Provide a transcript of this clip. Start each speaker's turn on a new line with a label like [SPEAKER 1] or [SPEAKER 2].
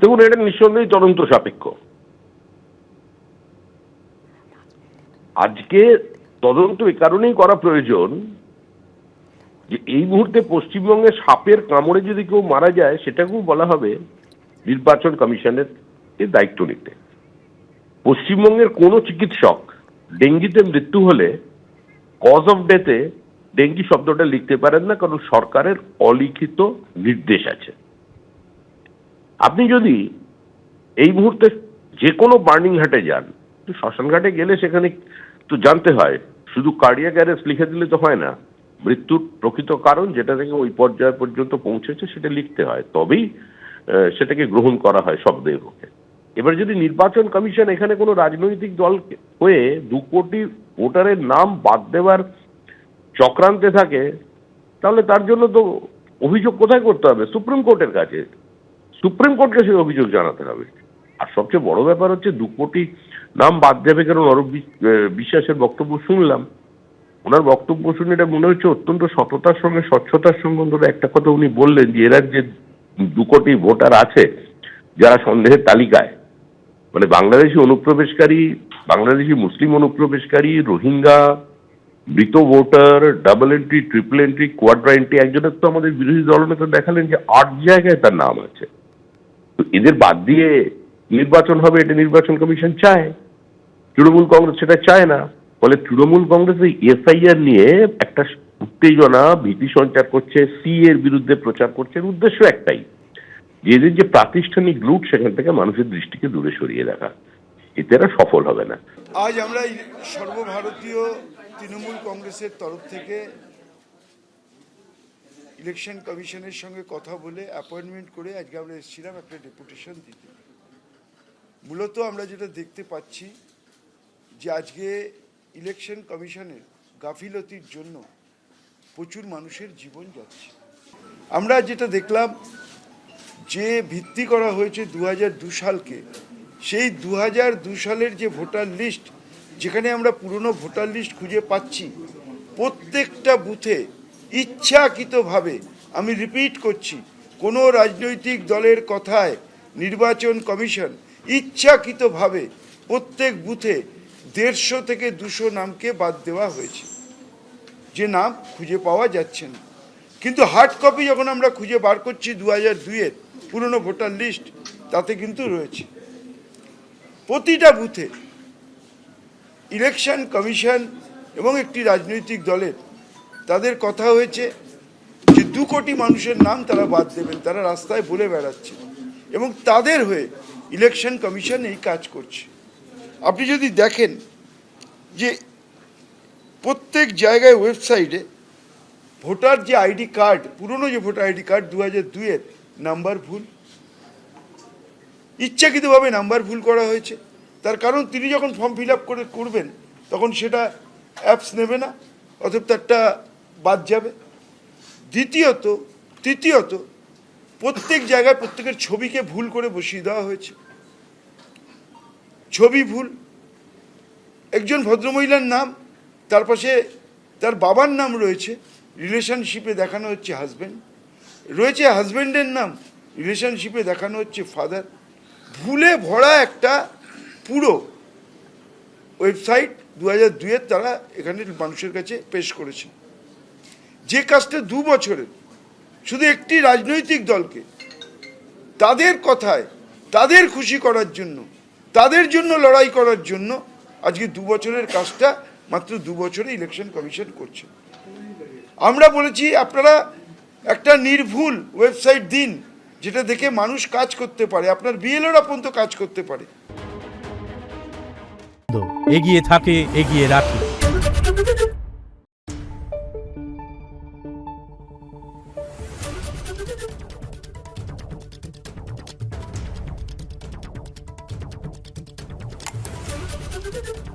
[SPEAKER 1] দেখুন, এটা নিঃসন্দেহে তদন্ত সাপেক্ষ। আজকে তদন্ত এ কারণেই করা প্রয়োজন যে, এই মুহূর্তে পশ্চিমবঙ্গে সাপের কামড়ে যদি কেউ মারা যায়, সেটাকেও বলা হবে নির্বাচন কমিশনের দায়িত্ব নিতে। পশ্চিমবঙ্গের কোনো চিকিৎসক ডেঙ্গিতে মৃত্যু হলে কজ অফ ডেথে ডেঙ্গি শব্দটা লিখতে পারেন না, কারণ সরকারের অলিখিত নির্দেশ আছে। আপনি যদি এই মুহূর্তে যে কোনো বার্নিং ঘাটে যান তো শ্মশান ঘাটে গেলে সেখানে তো জানতে হয়, শুধু কার্ডিয়া গ্যারেজ লিখে দিলে তো হয় না, মৃত্যুর প্রকৃত কারণ যেটা থেকে ওই পর্যায় পর্যন্ত পৌঁছেছে সেটা লিখতে হয়, তবেই সেটাকে গ্রহণ করা হয় শব্দের পক্ষে এবার যদি নির্বাচন কমিশন এখানে কোনো রাজনৈতিক দল হয়ে দু কোটি ভোটারের নাম বাদ দেওয়ার চক্রান্তে থাকে, তাহলে তার জন্য তো অভিযোগ কোথায় করতে হবে? সুপ্রিম কোর্টের কাছে। সুপ্রিম কোর্টকে সেই অভিযোগ জানাতে হবে। আর সবচেয়ে বড় ব্যাপার হচ্ছে দু কোটি নাম বাদ যাবে কারণ অরূপ বিশ্বাসের বক্তব্য শুনলাম। ওনার বক্তব্য শুনে এটা মনে হচ্ছে অত্যন্ত সততার সঙ্গে, স্বচ্ছতার সঙ্গে অন্তত একটা কথা উনি বললেন যে, এরা যে দু কোটি ভোটার আছে, যারা সন্দেহের তালিকায় মানে বাংলাদেশি অনুপ্রবেশকারী, বাংলাদেশি মুসলিম অনুপ্রবেশকারী, রোহিঙ্গা, মৃত voter, double entry, triple entry, quadra entry, একজনের তো আমাদের বিরোধী দলনেতা দেখালেন যে আট জায়গায় তার নাম আছে। এদের বাদ দিয়ে নির্বাচন হবে, এটা নির্বাচন কমিশন চায়। তৃণমূল কংগ্রেস সেটা চায় না। ফলে তৃণমূল কংগ্রেস এই এসআইআর নিয়ে একটা উত্তেজনা, ভীতি সঞ্চার করছে, সি এর বিরুদ্ধে প্রচার করছে উদ্দেশ্য একটাই। এদের যে প্রাতিষ্ঠানিক লুট, সেখান থেকে মানুষের দৃষ্টিকে দূরে সরিয়ে রাখা। এতে এরা সফল হবে না।
[SPEAKER 2] আজ আমরা সর্বভারতীয় তৃণমূল কংগ্রেসের তরফ থেকে ইলেকশন কমিশনের সঙ্গে কথা বলে অ্যাপয়েন্টমেন্ট করে আজকে আমরা এসেছিলাম একটা ডেপুটেশন দিতে। মূলত আমরা যেটা দেখতে পাচ্ছি যে আজকে ইলেকশন কমিশনের গাফিলতির জন্য প্রচুর মানুষের জীবন যাচ্ছে। আমরা যেটা দেখলাম যে ভিত্তি করা হয়েছে দু সালকে, সেই দু সালের যে ভোটার লিস্ট, যেখানে আমরা পুরনো ভোটার লিস্ট খুঁজে পাচ্ছি, প্রত্যেকটা বুথে ইচ্ছাকৃতভাবে, আমি রিপিট করছি, কোনো রাজনৈতিক দলের কথায় নির্বাচন কমিশন ইচ্ছাকৃতভাবে প্রত্যেক বুথে দেড়শো থেকে দুশো নামকে বাদ দেওয়া হয়েছে। যে নাম খুঁজে পাওয়া যাচ্ছে না। কিন্তু হার্ড কপি যখন আমরা খুঁজে বার করছি দু হাজার দুইয়ের পুরনো ভোটার লিস্ট তাতে কিন্তু রয়েছে। প্রতিটা বুথে ইলেকশন কমিশন এবং একটি রাজনৈতিক দলের তাদের কথা হয়েছে যে দু কোটি মানুষের নাম তারা বাদ দেবেন, তারা রাস্তায় বলে বেড়াচ্ছে এবং তাদের হয়ে ইলেকশন কমিশন এই কাজ করছে। আপনি যদি দেখেন যে প্রত্যেক জায়গায় ওয়েবসাইটে ভোটার যে আইডি কার্ড, পুরনো যে ভোটার আইডি কার্ড দু হাজার দুইয়ের নাম্বার ভুল, ইচ্ছাকৃতভাবে নাম্বার ভুল করা হয়েছে, তার কারণ তিনি যখন ফর্ম ফিল আপ করে করবেন, তখন সেটা অ্যাপস নেবে না অথবা তারটা বাদ যাবে। দ্বিতীয়ত, তৃতীয়ত, প্রত্যেক জায়গায় প্রত্যেকের ছবিকে ভুল করে বসিয়ে দেওয়া হয়েছে। ছবি ভুল। একজন ভদ্রমহিলার নাম, তার পাশে তার বাবার নাম রয়েছে, রিলেশনশিপে দেখানো হচ্ছে হাজব্যান্ড রয়েছে হাজব্যান্ডের নাম, রিলেশনশিপে দেখানো হচ্ছে ফাদার। ভুলে ভরা একটা পুরো ওয়েবসাইট দু হাজার তারা এখানে মানুষের কাছে পেশ করেছে। যে কাজটা দু বছরের, শুধু একটি রাজনৈতিক দলকে, তাদের কথায়, তাদের খুশি করার জন্য, তাদের জন্য লড়াই করার জন্য আজকে দু বছরের কাজটা মাত্র দু বছরে ইলেকশন কমিশন করছে। আমরা বলেছি, আপনারা একটা নির্ভুল ওয়েবসাইট দিন, যেটা দেখে মানুষ কাজ করতে পারে, আপনার বিএলওরা পর্যন্ত কাজ করতে পারে।
[SPEAKER 3] এগিয়ে থাকে, এগিয়ে রাখে। Thank you.